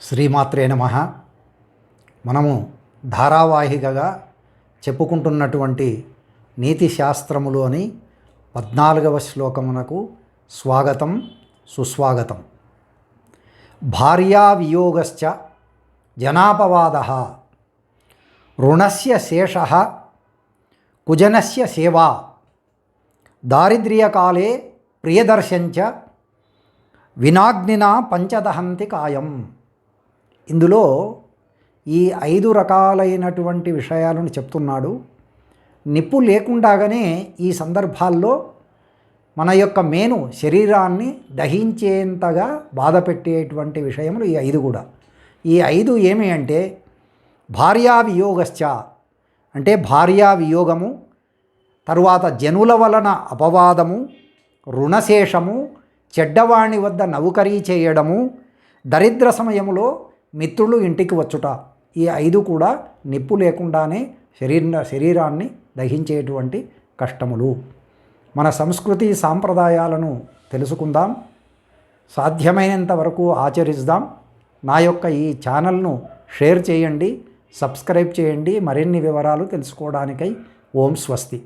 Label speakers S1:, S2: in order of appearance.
S1: శ్రీమాత్రే నమ. మనము ధారావాహికగా చెప్పుకుంటున్నటువంటి నీతి శాస్త్రములు అని పద్నాలుగవ శ్లోకమునకు స్వాగతం సుస్వాగతం. భార్యా వియోగశ్చ జనాపవాద. రుణస్య శేష కుజనస్య సేవా దారిద్ర్యకాలే ప్రియదర్శంచ వినాగ్నినా పంచదహంతి కాయం. ఇందులో ఈ ఐదు రకాలైనటువంటి విషయాలను చెప్తున్నాడు. నిప్పు లేకుండాగానే ఈ సందర్భాల్లో మన యొక్క మేను శరీరాన్ని దహించేంతగా బాధ పెట్టేటువంటి విషయములు ఈ ఐదు కూడా. ఈ ఐదు ఏమి అంటే భార్యా వియోగశ్చ. అంటే భార్యా వియోగము తరువాత జనుల వలన అపవాదము రుణశేషము చెడ్డవాణి వద్ద నౌకరీ చేయడము దరిద్ర సమయములో మిత్రులు ఇంటికి వచ్చుట. ఈ ఐదు కూడా నిప్పు లేకుండానే శరీర శరీరాన్ని దహించేటువంటి కష్టములు. మన సంస్కృతి సాంప్రదాయాలను తెలుసుకుందాం. సాధ్యమైనంత వరకు ఆచరిద్దాం. నా యొక్క ఈ ఛానల్ను షేర్ చేయండి సబ్స్క్రైబ్ చేయండి. మరిన్ని వివరాలు తెలుసుకోవడానికై ఓం స్వస్తి.